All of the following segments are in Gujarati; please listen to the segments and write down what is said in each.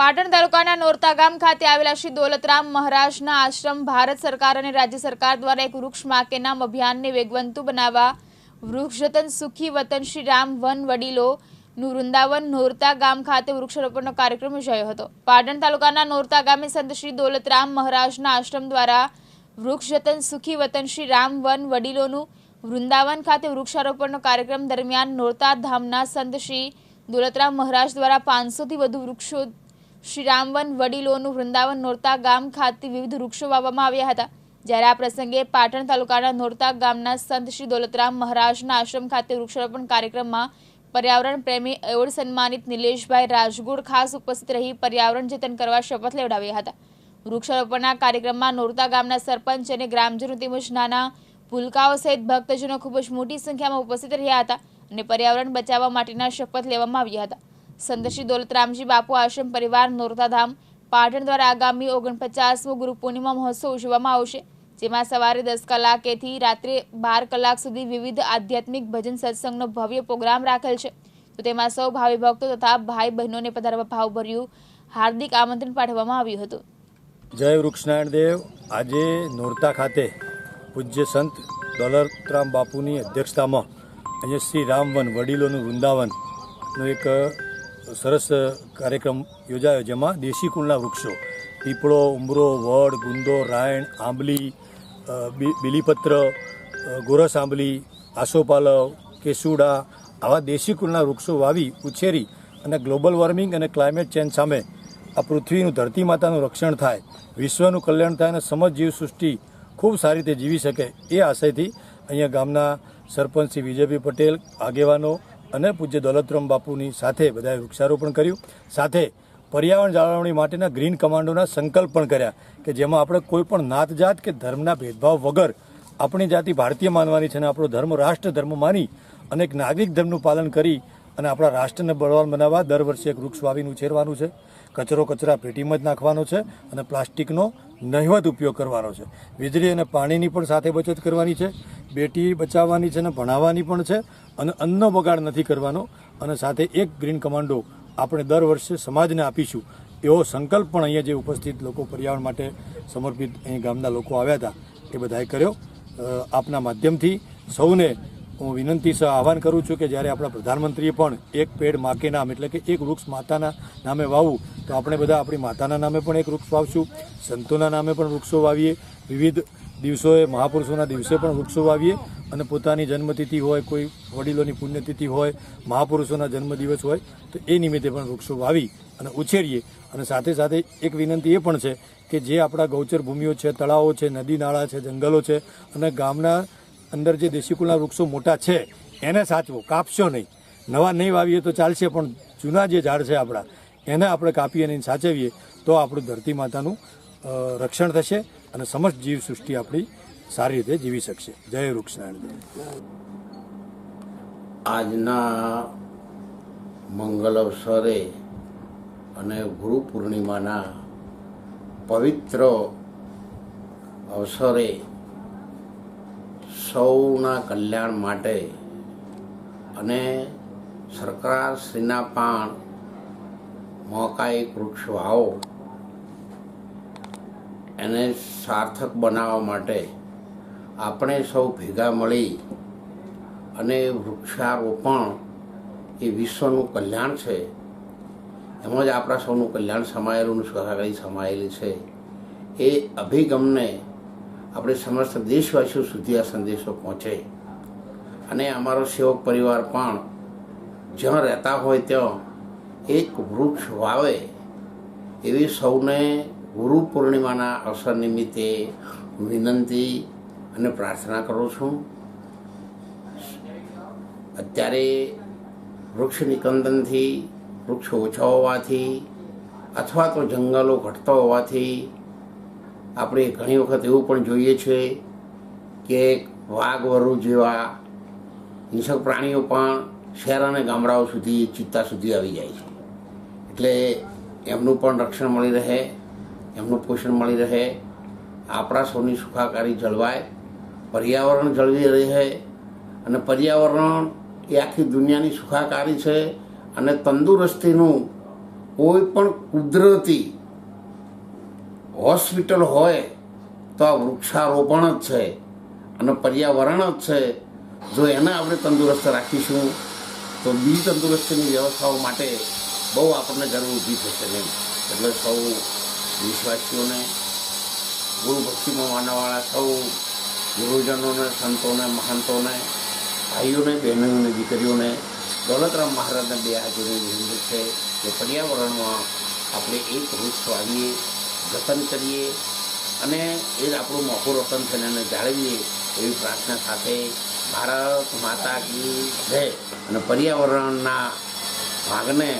પાટણ તાલુકાના નોરતા ગામ ખાતે આવેલા શ્રી દોલતરામ મહારાજના આશ્રમ ભારત સરકાર અને રાજ્ય સરકાર દ્વારા એક વૃક્ષમાં કે નામ અભિયાનને વેગવંતુ બનાવવા વૃક્ષ જતન સુખી વતન શ્રી રામ વન વડીલો નું વૃંદાવન નોરતા ગામ ખાતે વૃક્ષારોપણનો કાર્યક્રમ યોજાયો હતો. પાટણ તાલુકાના નોરતા ગામે સંત શ્રી દોલતરામ મહારાજના આશ્રમ દ્વારા વૃક્ષ જતન સુખી વતન શ્રી રામ વન વડીલોનું વૃંદાવન ખાતે વૃક્ષારોપણનો કાર્યક્રમ દરમિયાન નોરતા ધામના સંત શ્રી દોલતરામ મહારાજ દ્વારા પાંચસોથી વધુ વૃક્ષો શ્રી રામવન વડીલોનું વૃંદાવન નોરતા ગામ ખાતે વિવિધ વૃક્ષો વાવવામાં આવ્યા હતા. જ્યારે આ પ્રસંગે પાટણ તાલુકાના નોરતા ગામના સંત શ્રી દોલતરામ મહારાજના આશ્રમ ખાતે વૃક્ષારોપણ કાર્યક્રમમાં પર્યાવરણ પ્રેમી એવોર્ડ સન્માનિત નિલેશભાઈ રાજગુડ ખાસ ઉપસ્થિત રહી પર્યાવરણ જતન કરવા શપથ લેવડાવ્યા હતા. વૃક્ષારોપણના કાર્યક્રમમાં નોરતા ગામના સરપંચ અને ગ્રામજનો તેમજ નાના ભૂલકાઓ સહિત ભક્તજનો ખૂબ જ મોટી સંખ્યામાં ઉપસ્થિત રહ્યા હતા અને પર્યાવરણ બચાવવા માટેના શપથ લેવામાં આવ્યા હતા. શ્રી દોલતરામજી બાપુ આશ્રમ પરિવાર નોરતાધામ પાટણ દ્વારા આગામી ઓગણપચાસમો ગુરુ પૂર્ણિમા મહોત્સવ ઉજવવામાં આવશે, જેમાં સવારે દસ કલાકેથી રાત્રે બાર કલાક સુધી વિવિધ આધ્યાત્મિક ભજન સત્સંગનો ભવ્ય પ્રોગ્રામ રાખેલ છે. તો તેમાં સૌ ભાવિ ભક્તો તથા ભાઈ બહેનોને પધારવા ભાવભર્યું હાર્દિક આમંત્રણ પાઠવવામાં આવ્યું હતું. જય વૃક્ષનારાયણ દેવ. આજે નોરતા ખાતે પૂજ્ય સંત દોલતરામ બાપુની અધ્યક્ષતામાં અહીંયા શ્રી રામવન વડીલોનું વૃંદાવનનો એક સરસ કાર્યક્રમ યોજાયો, જેમાં દેશી કુળના વૃક્ષો, પીપળો, ઉમરો, વડ, ગુંદો, રાયણ, આંબલી બીલીપત્ર ગોરસ આંબલી, આસોપાલવ, કેસુડા આવા દેશી કુળના વૃક્ષો વાવી, ઉછેરી અને ગ્લોબલ વોર્મિંગ અને ક્લાઇમેટ ચેન્જ સામે આ પૃથ્વીનું ધરતી માતાનું રક્ષણ થાય, વિશ્વનું કલ્યાણ થાય અને સમજ જીવ સૃષ્ટિ ખૂબ સારી રીતે જીવી શકે એ આશયથી અહીંયા ગામના સરપંચ શ્રી વિજયભાઈ પટેલ, આગેવાનો અને પૂજ્ય દોલતરામ બાપુની સાથે બધાએ વૃક્ષારોપણ કર્યું. સાથે પર્યાવરણ જાળવણી માટેના ગ્રીન કમાન્ડોના સંકલ્પ પણ કર્યા કે જેમાં આપણે કોઈ પણ નાત જાત કે ધર્મના ભેદભાવ વગર આપણી જાતિ ભારતીય માનવાની છે અને આપણો ધર્મ રાષ્ટ્ર ધર્મ માની અને એક નાગરિક ધર્મનું પાલન કરી અને આપણા રાષ્ટ્રને બળવાન બનાવવા દર વર્ષે એક વૃક્ષ વાવીને ઉછેરવાનું છે. કચરો કચરા પેટીમાં જ નાખવાનો છે અને પ્લાસ્ટિકનો નહિવત ઉપયોગ કરવાનો છે. વીજળી અને પાણીની પણ સાથે બચત કરવાની છે. બેટી બચાવવાની છે અને ભણાવવાની પણ છે અને અન્નનો બગાડ નથી કરવાનો અને સાથે એક ગ્રીન કમાન્ડો આપણે દર વર્ષે સમાજને આપીશું એવો સંકલ્પ પણ અહીંયા જે ઉપસ્થિત લોકો પર્યાવરણ માટે સમર્પિત અહીં ગામના લોકો આવ્યા હતા, એ બધાએ કર્યો. આપના માધ્યમથી સૌને હું વિનંતી સહ આહવાન કરું છું કે જ્યારે આપણા પ્રધાનમંત્રીએ પણ એક પેડ માકે નામ, એટલે કે એક વૃક્ષ માતાના નામે વાવવું, તો આપણે બધા આપણી માતાના નામે પણ એક વૃક્ષ વાવશું, સંતોના નામે પણ વૃક્ષો વાવીએ, વિવિધ દિવસોએ મહાપુરુષોના દિવસે પણ વૃક્ષો વાવીએ, અને પોતાની જન્મતિથિ હોય, કોઈ વડીલોની પુણ્યતિથિ હોય, મહાપુરુષોના જન્મદિવસ હોય, તો એ નિમિત્તે પણ વૃક્ષો વાવી અને ઉછેરીએ. અને સાથે સાથે એક વિનંતી એ પણ છે કે જે આપણા ગૌચર ભૂમિઓ છે, તળાવો છે, નદી નાળા છે, જંગલો છે, અને ગામના અંદર જે દેશી કુલના વૃક્ષો મોટા છે, એને સાચવો, કાપશો નહીં. નવા નહીં વાવીએ તો ચાલશે, પણ જૂના જે ઝાડ છે આપણા, એને આપણે કાપીએ અને સાચવીએ, તો આપણું ધરતી માતાનું રક્ષણ થશે અને સમસ્ત જીવ સૃષ્ટિ આપણી સારી રીતે જીવી શકશે. જય વૃક્ષનારાયણ આજના મંગલ અવસરે અને ગુરુ પૂર્ણિમાના પવિત્ર અવસરે સૌના કલ્યાણ માટે અને સરકારશ્રીના પણ મોકા વૃક્ષ વાવો, એને સાર્થક બનાવવા માટે આપણે સૌ ભેગા મળી અને વૃક્ષારોપણ એ વિશ્વનું કલ્યાણ છે. એમાં જ આપણા સૌનું કલ્યાણ સમાયેલું સહકારી સમાયેલી છે. એ અભિગમને આપણે સમસ્ત દેશવાસીઓ સુધી આ સંદેશો પહોંચે. અને અમારો સેવક પરિવાર પણ જ્યાં રહેતા હોય ત્યાં એક વૃક્ષ વાવે એવી સૌને ગુરુ પૂર્ણિમાના અવસર નિમિત્તે વિનંતી અને પ્રાર્થના કરું છું. અત્યારે વૃક્ષ નિકંદનથી, વૃક્ષ ઓછા હોવાથી અથવા તો જંગલો ઘટતા હોવાથી આપણે ઘણી વખત એવું પણ જોઈએ છે કે વાઘ, વરુ જેવા હિંસક પ્રાણીઓ પણ શહેર અને ગામડાઓ સુધી ચિત્તા સુધી આવી જાય છે. એટલે એમનું પણ રક્ષણ મળી રહે, એમનું પોષણ મળી રહે, આપણા સૌની સુખાકારી જળવાય, પર્યાવરણ જળવી રહે અને પર્યાવરણ એ આખી દુનિયાની સુખાકારી છે અને તંદુરસ્તીનું કોઈ પણ કુદરતી હોસ્પિટલ હોય તો આ વૃક્ષારોપણ જ છે અને પર્યાવરણ જ છે. જો એને આપણે તંદુરસ્ત રાખીશું, તો બી તંદુરસ્તીની વ્યવસ્થાઓ માટે બહુ આપણને જરૂર ઊભી થશે નહીં. એટલે સૌ વિશ્વાસીઓને ગુરુ ભક્તિમાં માનવાવાળા સૌ ગુરુજનોને, સંતોને, મહંતોને, ભાઈઓને, બહેનોને, દીકરીઓને, દોલતરામ મહારાજને બે હાજરી છે કે પર્યાવરણમાં આપણે એક વૃક્ષ વાવીએ જતન કરીએ અને એ જ આપણું મોખું રતન થઈને જાળવીએ એવી પ્રાર્થના સાથે ભારત માતા કી જય. અને પર્યાવરણના ભાગને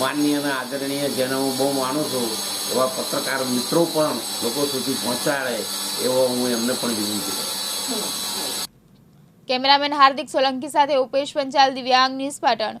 માન્ય અને આદરણીય જેને હું બહુ માનું છું, એવા પત્રકાર મિત્રો પણ લોકો સુધી પહોંચાડે એવો હું એમને પણ વિનંતી કરું કેમેરામેન હાર્દિક સોલંકી સાથે ઉપેશ પંચાલ, દિવ્યાંગ ન્યૂઝ પાટણ.